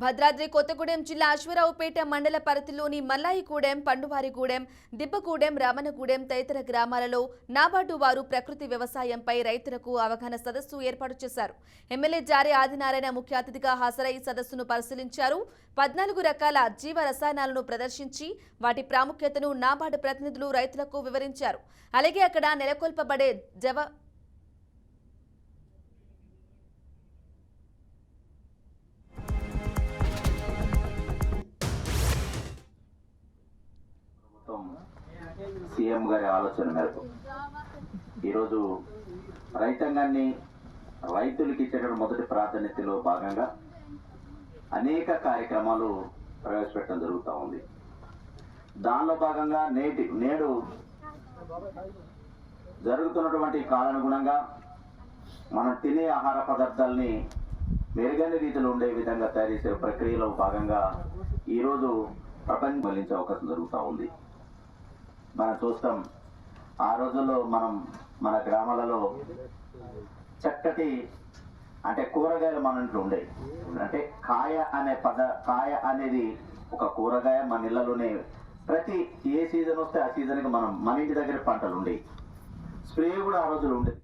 భద్రాద్రి కొత్తగూడెం జిల్లా అశ్వరావుపేట మండల పరిధిలోని మల్లాయిగూడెం పండువారిగూడెం దిబ్బగూడెం రామనగూడెం తదితర గ్రామాలలో నాబార్డు వారు ప్రకృతి వ్యవసాయంపై రైతులకు అవగాహన సదస్సు ఏర్పాటు చేశారు. ఎమ్మెల్యే జారే ఆదినారాయణ ముఖ్య అతిథిగా హాజరై సదస్సును పరిశీలించారు. పద్నాలుగు రకాల జీవ రసాయనాలను ప్రదర్శించి వాటి ప్రాముఖ్యతను నాబార్డు ప్రతినిధులు రైతులకు వివరించారు. అలాగే అక్కడ నెలకొల్పబడే జవ మొత్తం సీఎం గారి ఆలోచన మేరకు. ఈరోజు రైతాంగాన్ని రైతులకి ఇచ్చేటువంటి మొదటి ప్రాధాన్యతలో భాగంగా అనేక కార్యక్రమాలు ప్రవేశపెట్టడం జరుగుతూ ఉంది. దానిలో భాగంగా నేటి నేడు జరుగుతున్నటువంటి కాలానుగుణంగా మనం తినే ఆహార పదార్థాలని మెరుగైన రీతిలో ఉండే విధంగా తయారు చేసే ప్రక్రియలో భాగంగా ఈరోజు ప్రపంచం మళ్ళించే అవకాశం జరుగుతూ ఉంది. మనం చూస్తాం. ఆ రోజుల్లో మనం మన గ్రామాలలో చక్కటి అంటే కూరగాయలు మన ఇంట్లో ఉండేవి. అంటే కాయ అనే పద కాయ అనేది ఒక కూరగాయ మన ఇళ్ళలోనే ప్రతి ఏ సీజన్ వస్తే ఆ సీజన్కి మనం మన ఇంటి దగ్గర పంటలు ఉండేవి. స్ప్రే కూడా ఆ రోజులు ఉండేది.